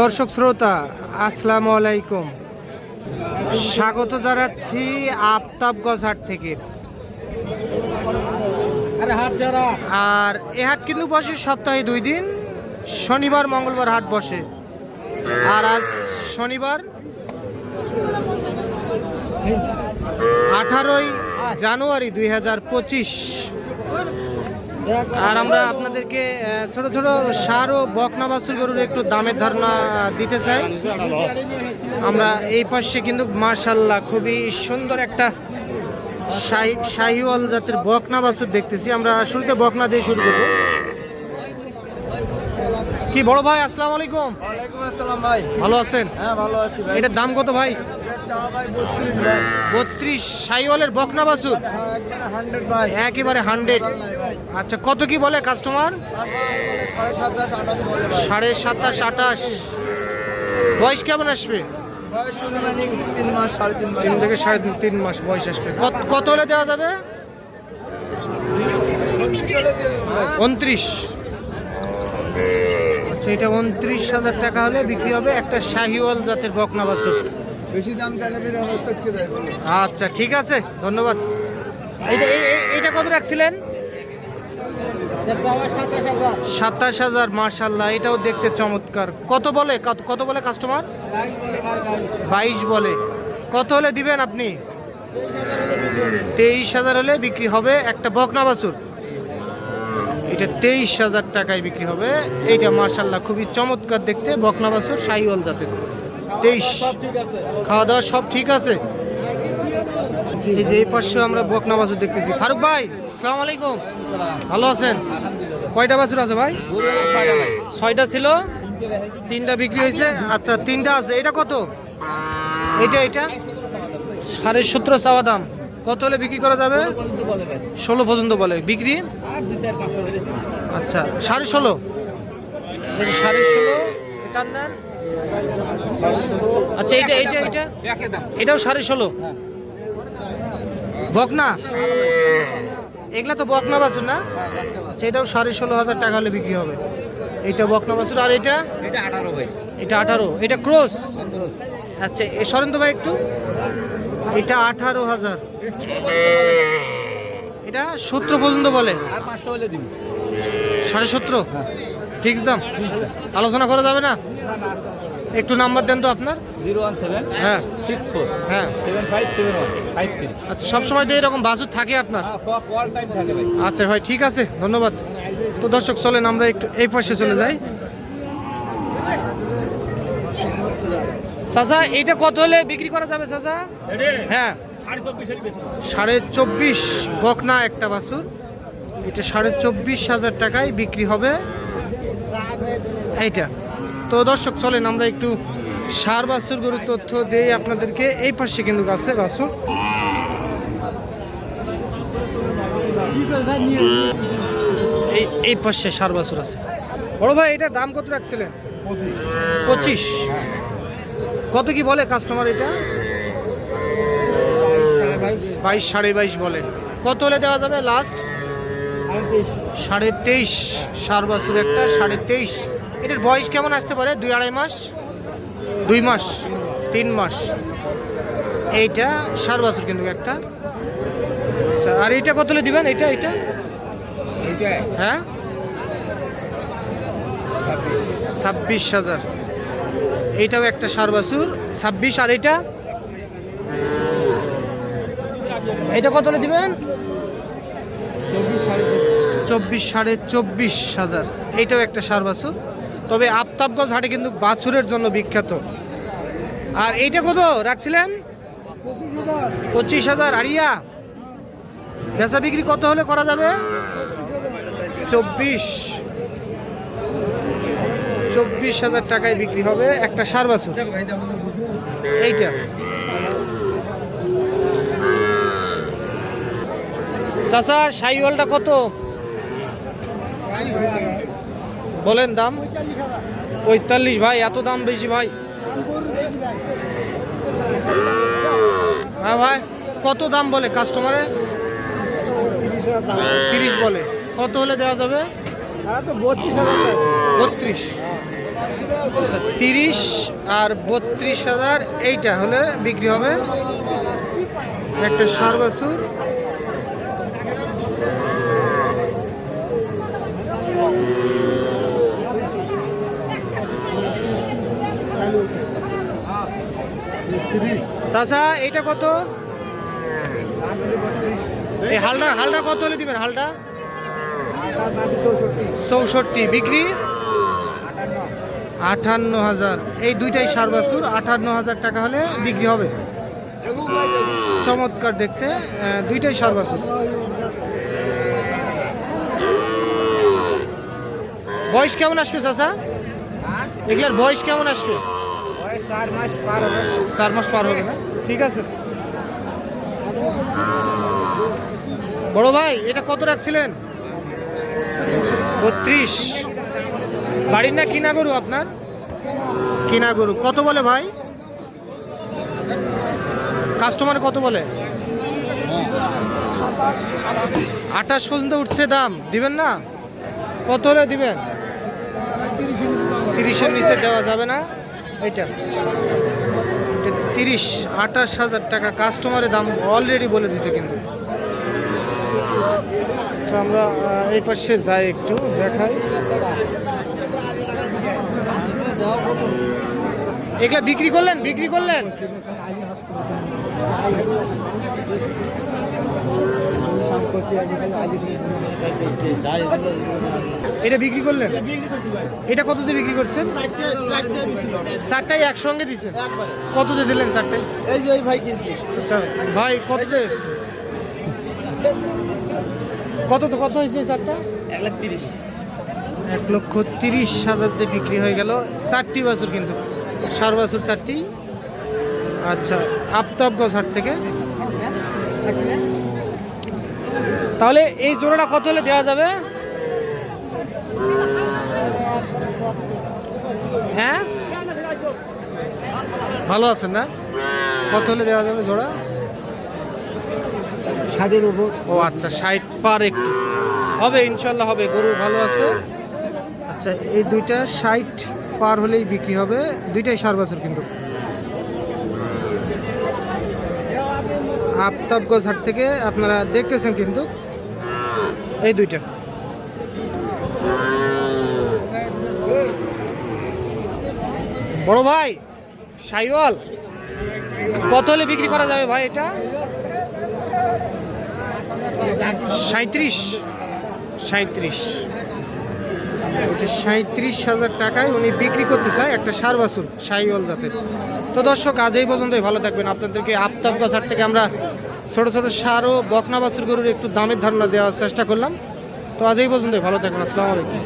দর্শক শ্রোতা আসসালামু আলাইকুম। স্বাগত জানাচ্ছি আফতাবগঞ্জ হাট থেকে। আর এ হাট কিন্তু বসে সপ্তাহে দুই দিন শনিবার মঙ্গলবার হাট বসে। আর আজ শনিবার আঠারোই জানুয়ারি দুই হাজার পঁচিশ। আর আমরা আপনাদেরকে ছোট ছোট সার ও বকনা বাছুর গরুর একটু দামের ধারণা দিতে চাই। আমরা এই পাশে কিন্তু মার্শাল্লাহ খুবই সুন্দর একটা শাহি শাহিওয়াল জাতের বকনা বাছুর দেখতেছি। আমরা শুরুতে বকনা দিয়ে শুরু করব। কি বড় ভাই আসসালামু আলাইকুম। ওয়ালাইকুম আসসালাম ভাই। ভালো আছেন? হ্যাঁ ভালো আছি ভাই। এটার দাম কত ভাই? বত্রিশ শাহিওয়ালের বকনা বাছুর হ্যাঁ একবারে হান্ড্রেড আচ্ছা কত কি বলে কাস্টমার সাড়ে সাতাশ সাতাশ বয়স কেমন আসবে? তিন থেকে সাড়ে তিন মাস বয়স আসবে। কত- হলে দেওয়া যাবে? উনত্রিশ। আচ্ছা এটা উনত্রিশ হাজার টাকা হলে বিক্রি হবে একটা শাহিওয়াল জাতের বকনা বাছুর। আচ্ছা ঠিক আছে, ধন্যবাদ। এই- এই- কত রাখছিলেন? সাতাশ হাজার। মার্শাল্লাহ এটাও দেখতে চমৎকার। কত বলে? কত- বলে কাস্টমার বাইশ বলে কত হলে দিবেন আপনি? তেইশ হাজার হলে বিক্রি হবে। একটা বকনা বাছুর। এটা তেইশ হাজার টাকায় বিক্রি হবে। এইটা মার্শাল্লাহ খুবই চমৎকার দেখতে বকনা বাছুর সাইওয়াল জাতের। তেইশ। খাওয়া দাওয়া সব ঠিক আছে? এই যে এই পাশে আমরা বকনা বাছুর দেখতেছি। ফারুক ভাই আসসালামু আলাইকুম। ভালো আছেন? কয়টা বাছুর আছে ভাই? ছয়টা ছিল তিনটা বিক্রি হয়েছে। আচ্ছা তিনটা আছে। এটা কত? এটা এটা? সাড়ে সতেরো চাওয়া দাম। কত হলে বিক্রি করা যাবে? ষোলো পর্যন্ত বলে বিক্রি? আচ্ছা সাড়ে ষোলো? সাড়ে ষোলো? এটার আচ্ছা এইটা এইটা এইটা এটাও সাড়ে ষোলো? বকনা? এগুলা তো বকনা বাছুর না? সেটাও সাড়ে ষোলো হাজার টাকা হলে বিক্রি হবে। এইটা বকনা বাছুর আর এটা? এটা আঠারো এটা ক্রস? আচ্ছা এ সরেন তো ভাই একটু। এটা আঠারো হাজার। এটা সতেরো পর্যন্ত বলে। সাড়ে সতেরো ফিক্স দাম? আলোচনা করা যাবে না? একটু নাম্বার দেন তো আপনার? জিরো ওয়ান সেভেন হ্যাঁ। সিক্স ফোর হ্যাঁ। Seven five seven one five three. আচ্ছা সবসময় তো এরকম বাসুর থাকে আপনার? কল টাইম থাকে ভাই। আচ্ছা ভাই ঠিক আছে ধন্যবাদ। তো দর্শক চলেন আমরা একটু এই পাশে চলে যাই। চাচা এইটা কত হলে বিক্রি করা যাবে চাচা? হ্যাঁ। সাড়ে চব্বিশ বকনা একটা বাছুর। এটা সাড়ে চব্বিশ হাজার টাকায় বিক্রি হবে। এইটা। তো দর্শক, চলেন আমরা একটু সার বাছুর গরুর তথ্য দেই আপনাদেরকে। এই পাশে কিন্তু আছে বাছুর এই এই পাশে সার বাছুর আছে। বড় ভাই, এটা দাম কত রাখছিলেন? পঁচিশ। কত কি বলে কাস্টমার এটা? বাইশ, সাড়ে বাইশ বলে। কত হলে দেওয়া যাবে লাস্ট সাড়ে তেইশ। সার বছর একটা, সাড়ে তেইশ। এটার বয়স কেমন আসতে পারে? দুই আড়াই মাস? দুই মাস? তিন মাস? এইটা সার বছর কিন্তু একটা। আচ্ছা আর এইটা কত হলে দিবেন? এইটা এইটা? হ্যাঁ? ছাব্বিশ। হাজার। এইটাও একটা সার বাছুর। ছাব্বিশ আর এইটা? এটা কত হলে দিবেন? চব্বিশ সাড়ে চব্বিশ। হাজার। এইটাও একটা সার বাছুর। তবে আফতাবগঞ্জ হাটে কিন্তু বাছুরের জন্য বিখ্যাত। আর এইটা কত রাখছিলেন? পঁচিশ হাজার। আড়িয়া বেচা বিক্রি কত হলে করা যাবে? চব্বিশ। চব্বিশ হাজার টাকায় বিক্রি হবে একটা সার বাছুর। এইটা। চাচা, সাইওয়ালটা কত? বলেন দাম? পঁয়তাল্লিশ ভাই, এত দাম বেশি ভাই। হ্যাঁ ভাই, কত দাম বলে কাস্টমারে তিরিশ বলে। কত হলে দেওয়া যাবে? বত্রিশ। আচ্ছা তিরিশ আর বত্রিশ হাজার এইটা হলে বিক্রি হবে। একটা সার বাছুর চাচা, এইটা কত? এই হালটা হালটা কত হলে দিবেন হালটা চৌষট্টি। বিক্রি? আটান্ন হাজার। এই দুইটাই সার বাছুর আটান্ন হাজার টাকা হলে বিক্রি হবে। চমৎকার দেখতে দুইটাই সার বাছুর বয়স কেমন আসবে চাচা? এগুলার বয়স কেমন আসবে? চার মাস পার হবে। চার মাস পার হবে না? ঠিক আছে। বড় ভাই এটা কত রাখছিলেন? বত্রিশ। বাড়ির না কিনা গরু আপনার? কিনা গরু। কত বলে ভাই? কাস্টমার কত বলে? আঠাশ পর্যন্ত উঠছে দাম। দিবেন না? কত হলে দিবেন? তিরিশের নিচে দেওয়া যাবে না। এইটা এটা তিরিশ, আঠাশ হাজার টাকা। কাস্টমারের দাম অলরেডি বলে দিছে কিন্তু। তো আমরা এই পাশে যাই একটু, দেখাই। এগুলা বিক্রি করলেন? বিক্রি করলেন? এটা বিক্রি করলেন? এটা কত দিয়ে বিক্রি করছেন? চারটাই একসঙ্গে দিচ্ছেন? কত দিয়ে দিলেন চারটাই এই যে ওই ভাই আচ্ছা ভাই কত কত তো, কত হয়েছে চারটা? এক লাখ তিরিশ এক লক্ষ তিরিশ হাজার দিয়ে বিক্রি হয়ে গেল। চারটি বছর কিন্তু। সার বছর চারটি। আচ্ছা আফতাবগঞ্জ হাট থেকে? তাহলে এই জোড়াটা কত হলে দেওয়া যাবে? হ্যাঁ? ভালো আছেন না? কত হলে দেওয়া যাবে জোড়া? ষাটের উপর। ও আচ্ছা ষাট পার একটু। হবে ইনশাল্লাহ হবে গরু ভালো আছে। আচ্ছা এই দুইটা ষাট পার হলেই বিক্রি হবে। দুইটাই সার বছর কিন্তু। আফতাবগঞ্জ হাট থেকে আপনারা দেখতেছেন কিন্তু এই দুইটা। বড় ভাই, সাইওয়াল, কত হলে বিক্রি করা যাবে ভাই এটা? সাঁত্রিশ সাঁত্রিশ সাঁত্রিশ হাজার টাকায় উনি বিক্রি করতে চায় একটা সার বাছুর, সাইওয়াল জাতের। তো দর্শক, আজ এই পর্যন্তই। ভালো থাকবেন। আপনাদেরকে আফতাব বাজার থেকে আমরা ছোটো ছোটো সার ও বকনা বাছুর গরুর একটু দামের ধারণা দেওয়ার চেষ্টা করলাম। তো আজ এই পর্যন্তই। ভালো থাকবেন। আসসালামু আলাইকুম।